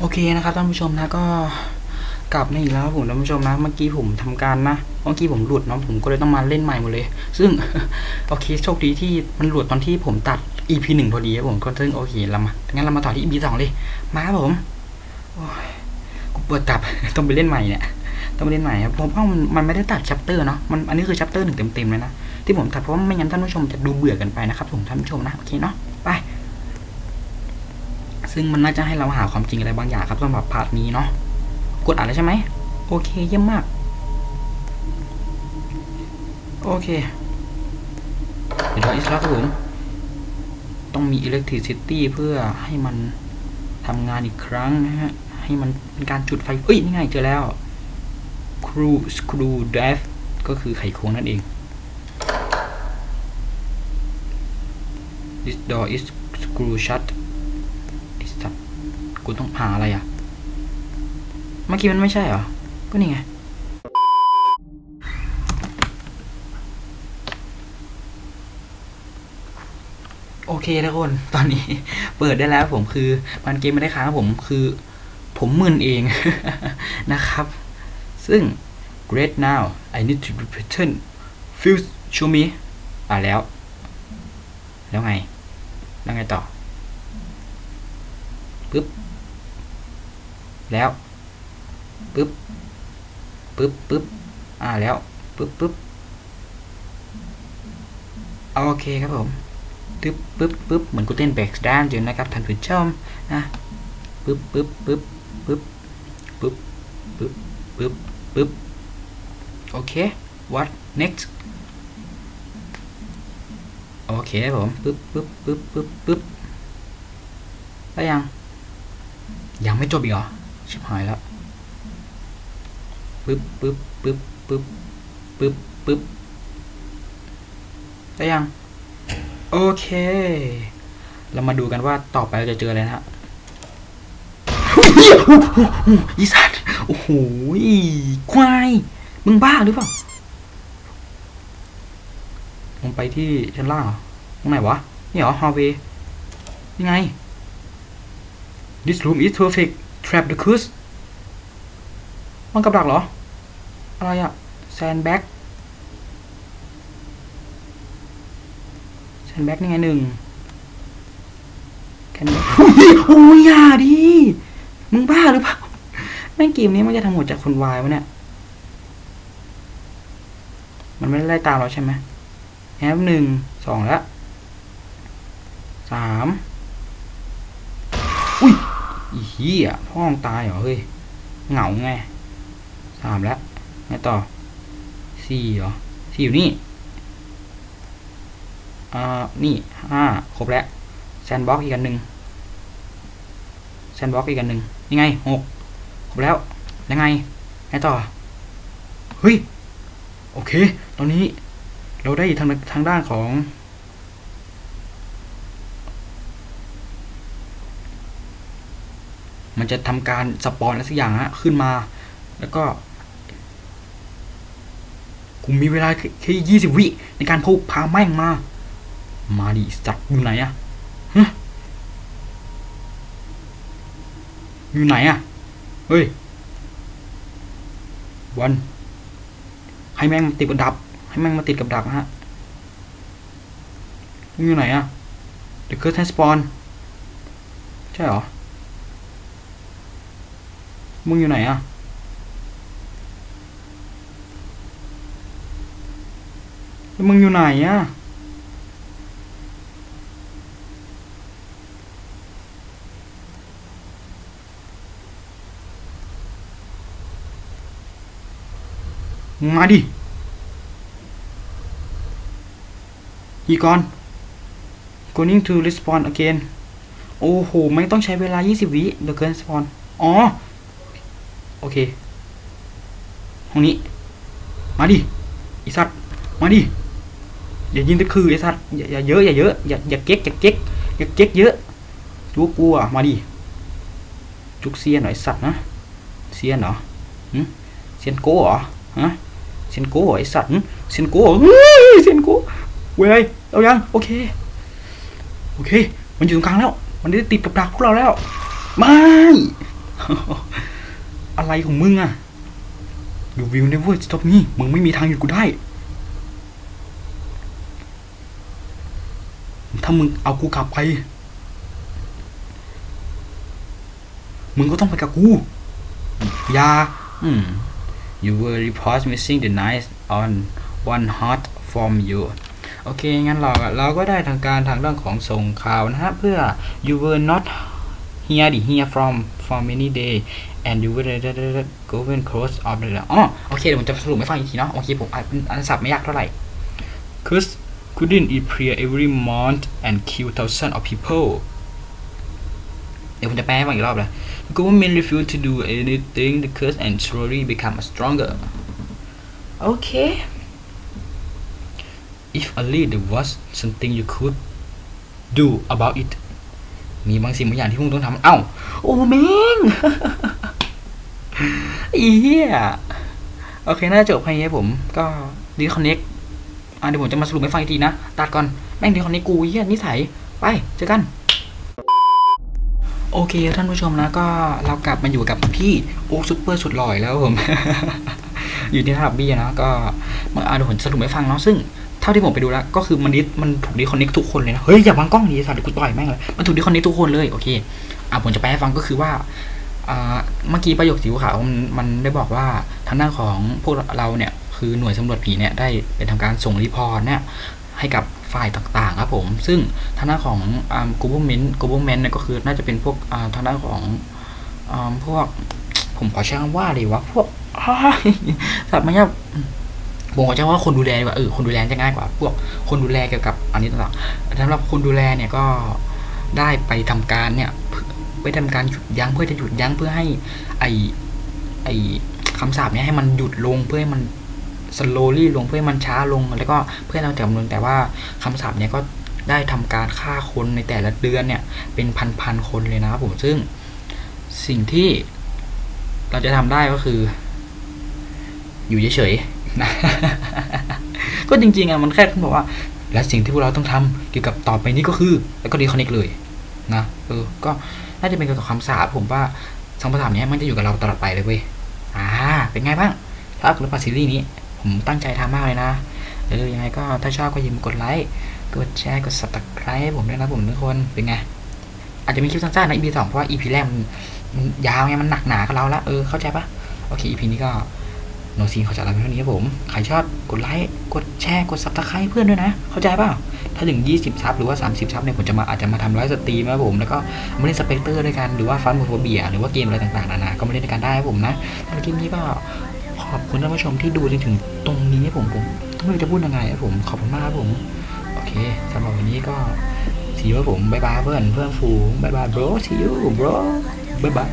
โอเคนะครับท่านผู้ชมนะก็กลับมาอีกแล้วผมท่านผู้ชมนะเมื่อกี้ผมทำการนะเมื่อกี้ผมหลุดเนาะผมก็เลยต้องมาเล่นใหม่หมดเลย ซึ่งโอเคโชคดีที่มันหลุดตอนที่ผมตัด EP หนึ่งพอดีครับผมก็ซึ่งโอเคเรามางั้นเรามาต่อที่ EP สองเลยมาครับผมโอ้ยกูปิดกลับต้องไปเล่นใหม่เนี่ยต้องไปเล่นใหม่ครับผมเพราะมันมันไม่ได้ตัดชัปเตอร์เนาะมันอันนี้คือชัปเตอร์หนึ่งเต็มๆเลยนะที่ผมตัดเพราะว่าไม่งั้นท่านผู้ชมจะดูเบื่อกันไปนะครับผมท่านผู้ชมนะโอเคเนาะ ซึ่งมันน่าจะให้เราหาความจริงอะไรบางอย่างครับสำหรับพาร์ทนี้เนาะกดอ่านแล้วใช่ไหมโอเคเยี่ยมมาก โอเคเดี๋ยวเราอิสระครับผมต้องมี electricity เพื่อให้มันทำงานอีกครั้งนะฮะ ให้มันเป็นการจุดไฟ เอ้ย นี่ไงเจอแล้ว screw screw drive ก็คือไขควงนั่นเอง this door is screw shut กูต้องหาอะไรอะ เมื่อกี้มันไม่ใช่เหรอ ก็นี่ไง โอเคทุกคน ตอนนี้ เปิดได้แล้วผมคือมันเกมไม่ได้ค้างผมคือ ผมมึนเองนะครับ ซึ่ง great now I need to return fuse show me อ่าแล้ว แล้วไง แล้วไงต่อปึ๊บ แล้วปึ๊บปึ๊บปึ๊บอ่าแล้วปึ๊บปึ๊บโอเคครับผมปึ๊บปึ๊บปึ๊บเหมือนกูเต้นแบกด้านอยู่นะครับท่านผู้ชมนะปึ๊บปึ๊บปึ๊บปึ๊บปึ๊บปึ๊บปึ๊บปึ๊บโอเค what next โอเคครับผมปึ๊บปึ๊บปึ๊บปึ๊บปึ๊บได้วยัง ยังไม่จบอีกเหรอ ชิบหายแล้วปึ๊บปึ๊บปึ๊บปึ๊บปึ๊บปึ๊บได้ยัง โอเค เรามาดูกันว่าต่อไปเราจะเจออะไรนะฮะอีสัตว์โอ้โหควาย มึงบ้าหรือเปล่าลงไปที่ชั้นล่างเหรอตรงไหนวะ นี่เหรอฮาวเวย์นี่ไง This room is perfect trap the curse มันกับดักเหรอ อะไรอะ sandbag sandbag นี่ไงหนึ่งแค่นี้โอ้ยอย่าดิ มึงบ้าหรือเปล่าแม่งเกมนี้มันจะทำหมดจากคนวายวะเนี่ย มันไม่ได้ไล่ตามเราใช่ไหมแอปหนึ่งสองแล้วสามอุ้ย อีเหี้ยพ่อมึงตายเหรอเฮ้ยเหงาไงสามแล้วไงต่อสี่เหรอสี่อยู่นี่อ่านี่ห้าครบแล้วแซนบ็อกอีกอันหนึ่งแซนบ็อกอีกอันหนึ่งยังไงหกครบแล้วยังไงไงต่อเฮ้ยโอเค ตอนนี้เราได้ทางทางด้านของ มันจะทำการสปอนอะไรสักอย่างฮะขึ้นมา แล้วก็กูมีเวลาแค่ยี่สิบวิในการพบพาแม่งมา มาดิสัตว์อยู่ไหนอะฮะอยู่ไหนอะเฮ้ย วัน ให้แม่งมาติดกับดับ ให้แม่งมาติดกับดับฮะอยู่ไหนอะ The Curtain Spawn ใช่หรอ มึงอยู่ไหนอะ แล้วมึงอยู่ไหนอะ มาดิ อีกอน going to respawn again โอ้โห ไม่ต้องใช้เวลา 20 วิ The Curtain Spawn อ๋อ โอเค ห้องนี้ มาดิไอสัตว์ มาดิ อย่ายิงตะคือไอสัตว์ อย่าเยอะ อย่าเยอะ อย่าอย่าเก๊ก อย่าเก๊ก อย่าเก๊กเยอะจุกกลัวมาดิ จุกเซียนหน่อยสัตว์นะ เซียนเหรอเซียนโก้เหรอ ฮะ เซียนโก้เหรอไอสัตว์ เซียนโก้เหรอเฮ้ยเซียนโก้เว้ยเอายัง โอเค โอเค มันอยู่ตรงกลางแล้ว มันได้ติดกับดักพวกเราแล้ว ไม่ อะไรของมึงอะ You will never stop me มึงไม่มีทางหยุดกูได้ ถ้ามึงเอากูกลับไป มึงก็ต้องไปกับกู อย่าอืม You will report missing the night on one hot from you โอเค งั้นเราเราก็ได้ทางการทางเรื่องของส่งข่าวนะฮะ เพื่อ you were not here ดิ here from for many day and you were going close of the อ๋อ โอเค เดี๋ยวผมจะสรุปให้ฟังอีกทีเนาะ โอเค ผมอ่านเป็นอันศัพท์ไม่ยากเท่าไหร่ cause couldn't it appear every month and kill thousands of people เดี๋ยวผมจะแปลให้ฟังอีกรอบเลย The government refused to do anything the curse and slowly become stronger okay if only there was something you could do about it มีบางสิ่งบางอย่างที่มึงต้องทำเอ้า โอ้แม่งอีเหี้ยโอเค น่าจบแค่นี้ผม ก็ดีคอนเน็กอะเดี๋ยวผมจะมาสรุปให้ฟังอีกทีนะ ตัดก่อน แม่งดีคอนเน็กกูเหี้ยนิสัย ไป เจอกัน โอเค ท่านผู้ชมนะก็เรากลับมาอยู่กับพี่โอ๊ซุปเปอร์สุดหล่อยแล้วผม อยู่ที่ระดับบี้นะก็มาอ่านผลสรุปให้ฟังเนาะซึ่ง ท่าที่ผมไปดูแล้ว ก็คือมันดิสมันถูกดีคอนเน็กทุกคนเลยนะ เฮ้ย อย่าวางกล้องดีสัตว์กูต่อยแม่งเลยมันถูกดีคอนเน็กทุกคนเลย โอเค อะผมจะแปลให้ฟังก็คือว่าอ่าเมื่อกี้ประโยคสีขาวมันได้บอกว่าทางด้านของพวกเราเนี่ย คือหน่วยสำรวจผีเนี่ยได้เป็นทำการส่งรีพอร์ตเนี่ยให้กับฝ่ายต่างๆครับผม ซึ่งทางด้านของอ่า government government เนี่ยก็คือน่าจะเป็นพวกอ่าทางด้านของอ่าพวกผมขอใช้คำว่าอะไรวะพวกอ้ายสับไม่ยาก ผมขอใช้คำว่าคนดูแลว่าเออคนดูแลจะง่ายกว่า พวกคนดูแลเกี่ยวกับอันนี้ต่างๆสำหรับคนดูแลเนี่ยก็ได้ไปทำการเนี่ยไปทำการหยุดยั้งเพื่อจะหยุดยั้งเพื่อให้ ไอไอคำสาปเนี่ยให้มันหยุดลงเพื่อให้มัน slowly ลงเพื่อให้มันช้าลงแล้วก็เพื่อเราจำนวนแต่ว่าคำสาปเนี่ยก็ได้ทำการฆ่าคนในแต่ละเดือนเนี่ยเป็นพันๆคนเลยนะครับผมซึ่งสิ่งที่เราจะทำได้ก็คือ อยู่เฉยๆ นะก็จริงๆอะมันแค่บอกว่า และสิ่งที่พวกเราต้องทำเกี่ยวกับต่อไปนี้ก็คือ แล้วก็ดีคอนเนคเลยนะเออ ก็น่าจะเป็นเกี่ยวกับคำสาปผมว่าคำสาปเนี้ยมันจะอยู่กับเราตลอดไปเลยเว้ยอ่า เป็นไงบ้างถ้าคุณรับซีรีส์นี้ ผมตั้งใจทำมากเลยนะเออยังไงก็ถ้าชอบก็อย่าลืมกดไลค์กดแชร์กด subscribe ให้ผมด้วยนะผมทุกคนเป็นไงอาจจะมีคลิปสั้นๆนะ EP สองเพราะว่า EP แรกมันมันยาวไงมันหนักหนากับเราละเออเข้าใจปะโอเค EP นี้ก็ โนซีขอจากลาไปเท่านี้ครับผม ใครชอบกดไลค์ กดแชร์ กด subscribe ให้เพื่อนด้วยนะ เข้าใจเปล่า ถ้าถึง 20 ซับหรือว่า 30 ซับเนี่ยผมจะมาอาจจะมาทำไลฟ์สตรีมนะครับผม แล้วก็มาเล่นสเปกเตอร์ด้วยกัน หรือว่าฟันมูโทเบียหรือว่าเกมอะไรต่างๆนานาก็มาเล่นด้วยกันได้ครับผมนะสำหรับคลิปนี้ก็ขอบคุณท่านผู้ชมที่ดูจนถึงตรงนี้ผม ผมไม่รู้จะพูดยังไงครับผม ขอบคุณมากครับผม โอเคสำหรับวันนี้ก็สีว่าผมบายบายเพื่อนเพื่อนฝูงบายบาย bro see you bro บายบาย